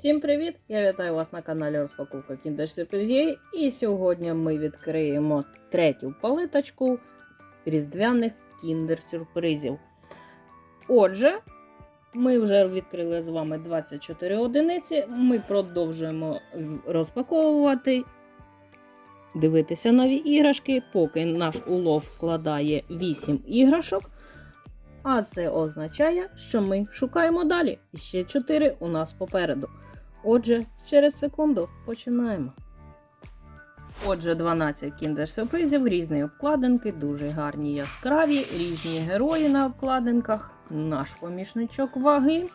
Всім привіт! Я вітаю вас на каналі Розпаковка Kinder Сюрпризєй. І сьогодні ми відкриємо третю палиточку різдвяних Kinder Сюрпризів. Отже, ми вже відкрили з вами 24 одиниці. Ми продовжуємо розпаковувати, дивитися нові іграшки, поки наш улов складає 8 іграшок. А це означає, що ми шукаємо далі. І ще 4 у нас попереду. Отже, через секунду починаємо. Отже, 12 кіндер-сюрпризів, різні обкладинки, дуже гарні яскраві, різні герої на обкладинках, наш помічничок ваги.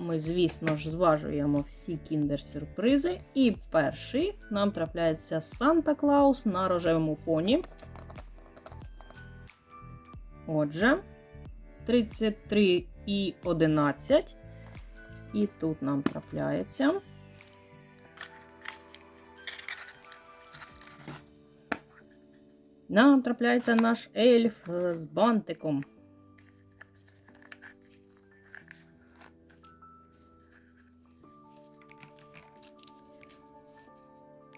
Ми, звісно ж, зважуємо всі кіндер-сюрпризи. І перший нам трапляється Санта Клаус на рожевому фоні. Отже, 33 і 11. І тут нам трапляється. Нам трапляється наш ельф з бантиком.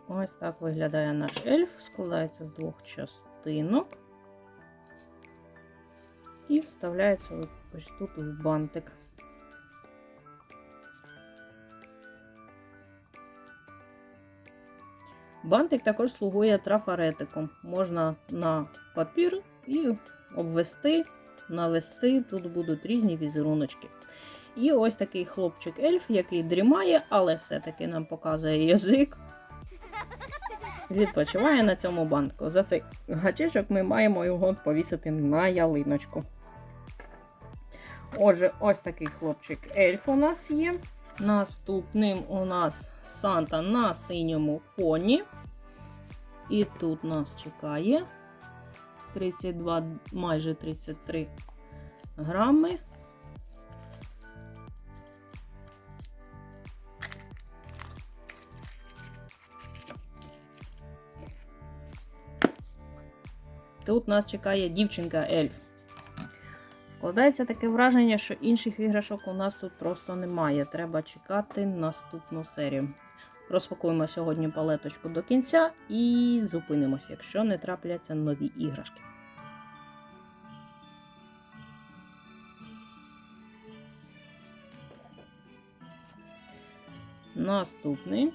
Ось так виглядає наш ельф, складається з двох частинок і вставляється ось тут в бантик. Бантик також слугує трафаретиком. Можна на папір і обвести, навести. Тут будуть різні візеруночки. І ось такий хлопчик-ельф, який дрімає, але все-таки нам показує язик. Відпочиває на цьому банку. За цей гачечок ми маємо його повісити на ялиночку. Отже, ось такий хлопчик-ельф у нас є. Наступним у нас Санта на синьому фоні. І тут нас чекає 32, майже 33 грами. Тут нас чекає дівчинка ельф. Складається таке враження, що інших іграшок у нас тут просто немає. Треба чекати наступну серію. Розпакуємо сьогодні палеточку до кінця і зупинимося, якщо не трапляться нові іграшки. Наступний.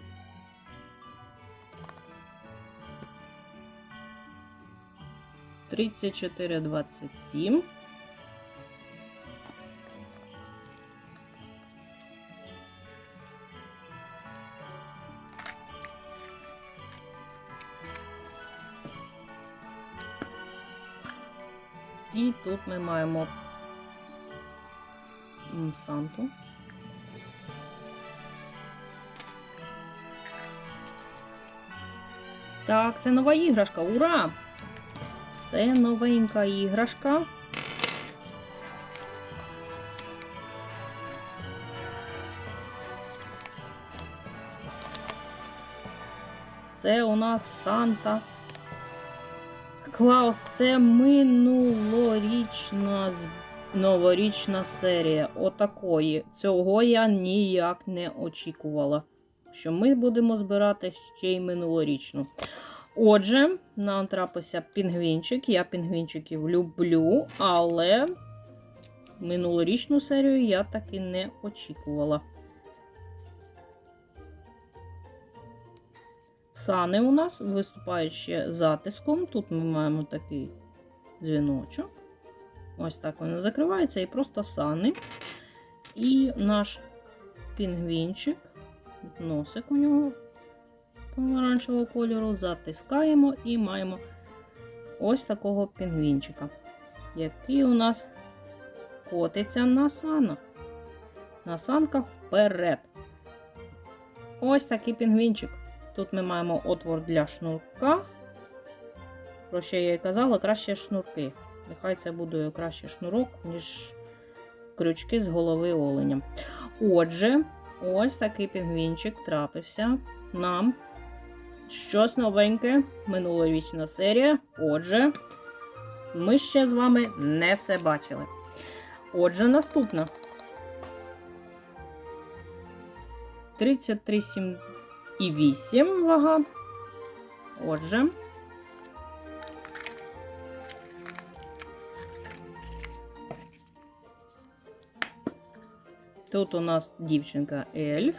Тридцять чотири двадцять сім. Тут ми маємо Санту. Так, це нова іграшка. Ура! Це новенька іграшка. Це у нас Санта. Клаус, це минулорічна новорічна серія. Отакої. Цього я ніяк не очікувала. Що ми будемо збирати ще й минулорічну. Отже, нам трапився пінгвінчик. Я пінгвінчиків люблю, але минулорічну серію я таки не очікувала. Сани у нас виступають ще затиском. Тут ми маємо такий дзвіночок. Ось так вони закриваються і просто сани. І наш пінгвінчик, носик у нього помаранчевого кольору, затискаємо і маємо ось такого пінгвінчика, який у нас котиться на санах. На санках вперед. Ось такий пінгвінчик. Тут ми маємо отвор для шнурка. Про що я і казала, краще шнурки. Нехай це буде краще шнурок, ніж крючки з голови оленя. Отже, ось такий пінгвінчик трапився нам. Щось новеньке, минулорічна серія. Отже, ми ще з вами не все бачили. Отже, наступна. 33,8 вага. Отже. Тут у нас дівчинка ельф.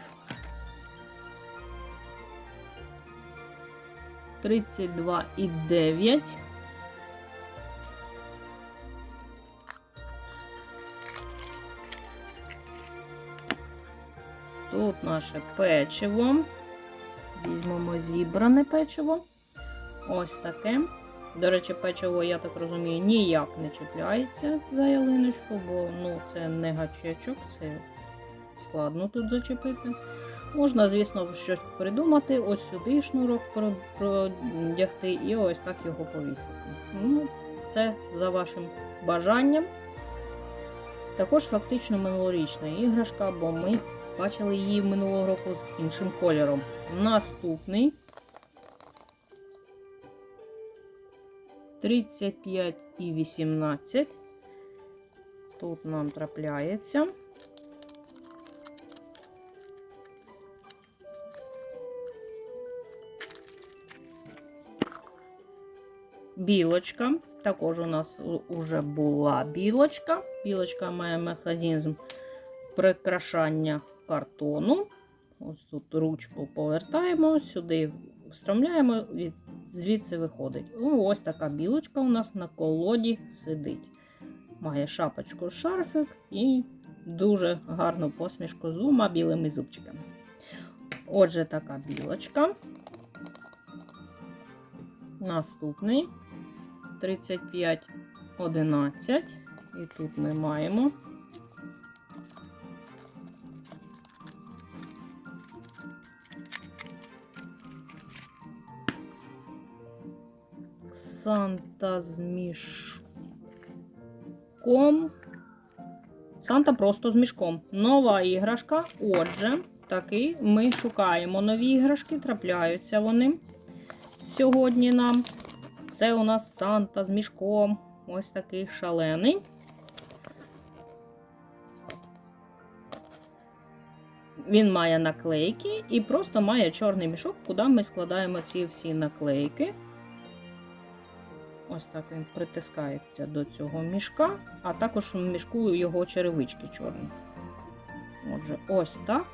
32,9. Тут наше печиво. Візьмемо зібране печиво. Ось таке. До речі, печиво, я так розумію, ніяк не чіпляється за ялиночку, бо ну, це не гачечок, це складно тут зачепити. Можна, звісно, щось придумати, ось сюди шнурок продягти і ось так його повісити. Ну, це за вашим бажанням. Також фактично минулорічна іграшка, бо ми бачили її минулого року з іншим кольором. Наступний 35 і 18. Тут нам трапляється. Білочка. Також у нас вже була білочка. Білочка має механізм прикрашання картону. Ось тут ручку повертаємо, сюди встромляємо, звідси виходить. Ну, ось така білочка у нас на колоді сидить. Має шапочку шарфик і дуже гарну посмішку з двома білими зубчиками. Отже, така білочка. Наступний 35, 11. І тут ми маємо Санта з мішком. Санта просто з мішком. Нова іграшка. Отже, такий ми шукаємо нові іграшки, трапляються вони сьогодні нам. Це у нас Санта з мішком. Ось такий шалений. Він має наклейки і просто має чорний мішок, куди ми складаємо ці всі наклейки. Ось так він притискається до цього мішка, а також в мішку його черевички чорні. Отже, ось так.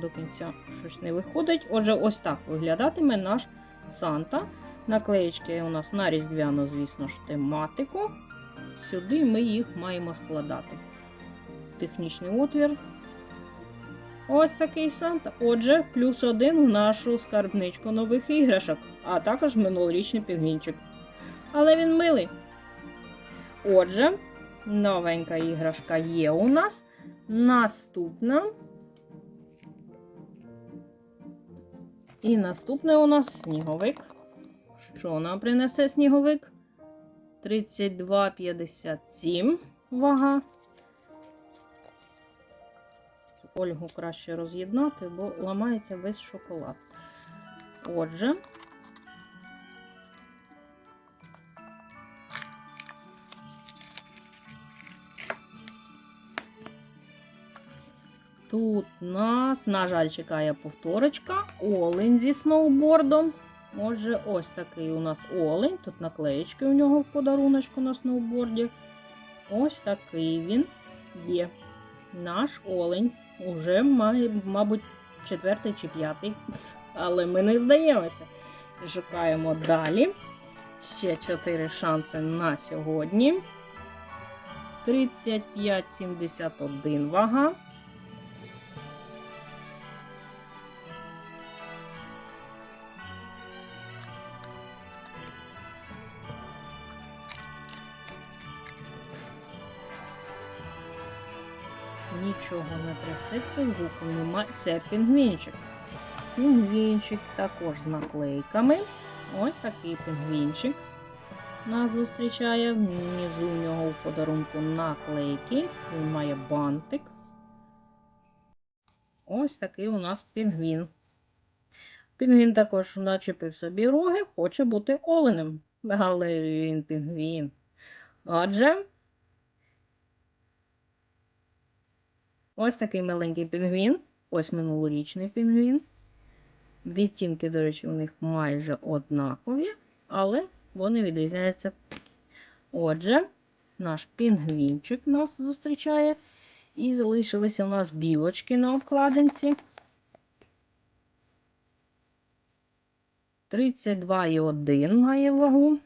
До кінця щось не виходить. Отже, ось так виглядатиме наш Санта. Наклеєчки у нас на різдвяну, звісно ж, тематику. Сюди ми їх маємо складати. Технічний отвір. Ось такий Санта. Отже, плюс один в нашу скарбничку нових іграшок, а також минулорічний півгінчик. Але він милий. Отже, новенька іграшка є у нас. Наступна. І наступне у нас сніговик. Що нам принесе сніговик? 32,57 вага. Ольгу краще роз'єднати, бо ламається весь шоколад. Отже, тут нас, на жаль, чекає повторочка. Олень зі сноубордом. Отже, ось такий у нас олень. Тут наклеєчки у нього в подаруночку на сноуборді. Ось такий він є. Наш олень. Уже мабуть, четвертий чи п'ятий. Але ми не здаємося. Шукаємо далі. Ще 4 шанси на сьогодні. 35,71 вага. Трясеться, звуку немає. Це пінгвінчик. Пінгвінчик також з наклейками. Ось такий пінгвінчик нас зустрічає. Внизу у нього в подарунку наклейки. Він має бантик. Ось такий у нас пінгвін. Пінгвін також начепив собі роги, хоче бути оленем. Але він пінгвін. Отже. Ось такий маленький пінгвін. ось минулорічний пінгвін. Відтінки, до речі, у них майже однакові, але вони відрізняються. Отже, наш пінгвінчик нас зустрічає. І залишилися у нас білочки на обкладинці. 32,1 має вагу.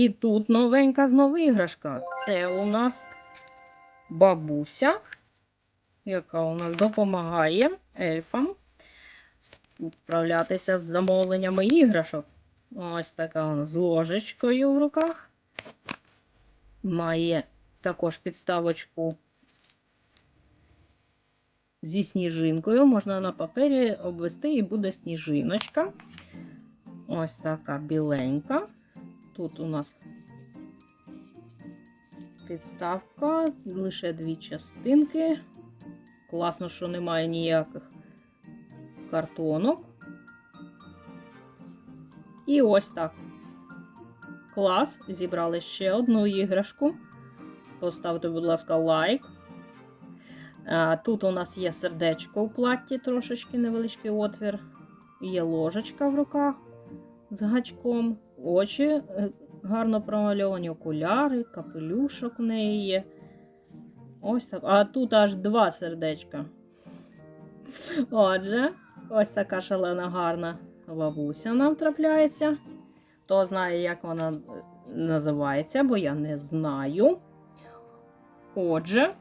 І тут новенька знову іграшка. Це у нас бабуся, яка у нас допомагає ельфам справлятися з замовленнями іграшок. Ось така вона з ложечкою в руках. Має також підставочку зі сніжинкою. Можна на папері обвести і буде сніжиночка. Ось така біленька. Тут у нас підставка, лише дві частинки. Класно, що немає ніяких картонок. І ось так. Клас. Зібрали ще одну іграшку. Поставте, будь ласка, лайк. Тут у нас є сердечко у платі, трошечки невеличкий отвір. Є ложечка в руках з гачком, очі е, гарно промальовані, окуляри, капелюшок у неї є. Ось так. А тут аж два сердечка. Отже, ось така шалена гарна бабуся нам трапляється. Хто знає, як вона е, називається, бо я не знаю. Отже,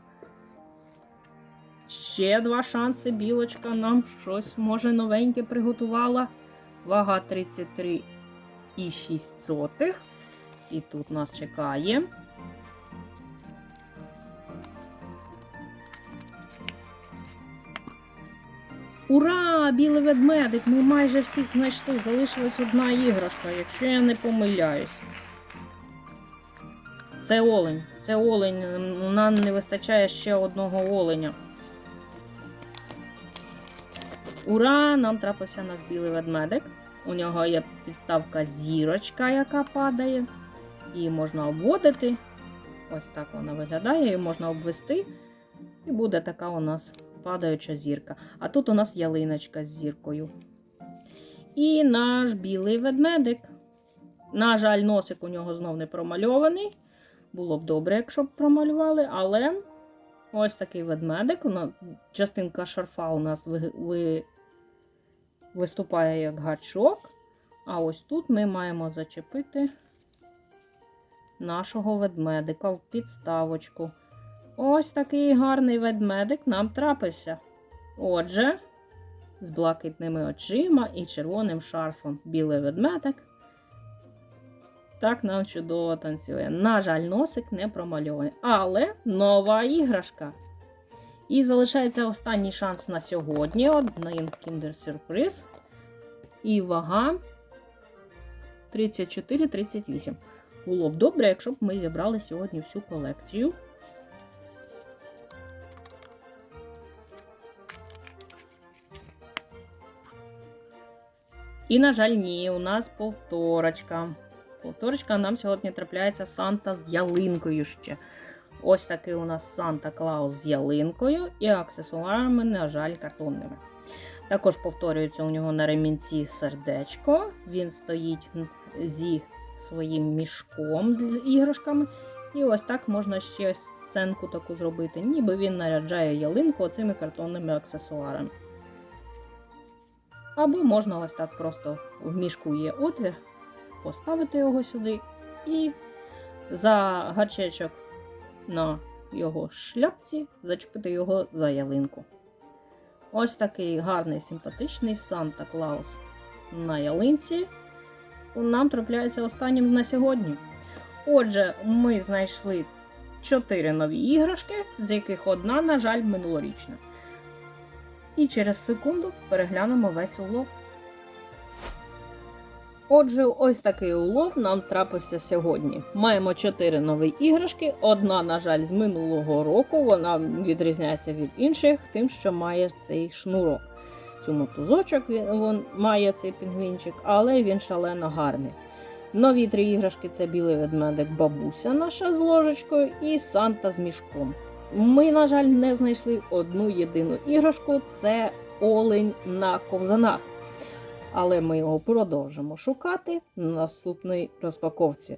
ще два шанси. Білочка нам щось може новеньке приготувала. Вага 33,6. І тут нас чекає. Ура! Білий ведмедик! Ми майже всіх знайшли. Залишилась одна іграшка, якщо я не помиляюсь. Це олень. Це олень. Нам не вистачає ще одного оленя. Ура! Нам трапився наш білий ведмедик. У нього є підставка зірочка, яка падає. Її можна обводити. Ось так вона виглядає, її можна обвести. І буде така у нас падаюча зірка. А тут у нас ялиночка з зіркою. І наш білий ведмедик. На жаль, носик у нього знов не промальований. Було б добре, якщо б промалювали, але ось такий ведмедик. Частинка шарфа у нас виступає як гачок. А ось тут ми маємо зачепити нашого ведмедика в підставочку. Ось такий гарний ведмедик нам трапився. Отже, з блакитними очима і червоним шарфом білий ведмедик. Так нам чудово танцює. На жаль, носик не промальований. Але нова іграшка. І залишається останній шанс на сьогодні. Один кіндер-сюрприз. І вага 34-38. Було б добре, якщо б ми зібрали сьогодні всю колекцію. І, на жаль, ні, у нас повторочка. Повторочка нам сьогодні трапляється Санта з ялинкою ще. Ось такий у нас Санта Клаус з ялинкою і аксесуарами, на жаль, картонними. Також повторюється у нього на ремінці сердечко. Він стоїть зі своїм мішком з іграшками. І ось так можна ще сценку таку зробити, ніби він наряджає ялинку оцими картонними аксесуарами. Або можна ось так просто в мішку є отвір, поставити його сюди і за гачечок на його шляпці зачепити його за ялинку. Ось такий гарний симпатичний Санта Клаус на ялинці. Нам трапляється останнім на сьогодні. Отже, ми знайшли 4 нові іграшки, з яких одна, на жаль, минулорічна. І через секунду переглянемо весь улов. Отже, ось такий улов нам трапився сьогодні. Маємо 4 нові іграшки. Одна, на жаль, з минулого року. Вона відрізняється від інших, тим, що має цей шнурок. цю мотузочок він, він має цей пінгвінчик, але він шалено гарний. Нові три іграшки це білий ведмедик бабуся наша з ложечкою і Санта з мішком. Ми, на жаль, не знайшли одну єдину іграшку це олень на ковзанах. Але ми його продовжимо шукати на наступній розпаковці.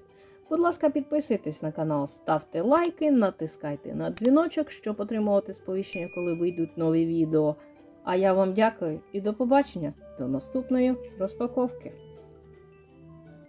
Будь ласка, підписуйтесь на канал, ставте лайки, натискайте на дзвіночок, щоб отримувати сповіщення, коли вийдуть нові відео. А я вам дякую і до побачення до наступної розпаковки.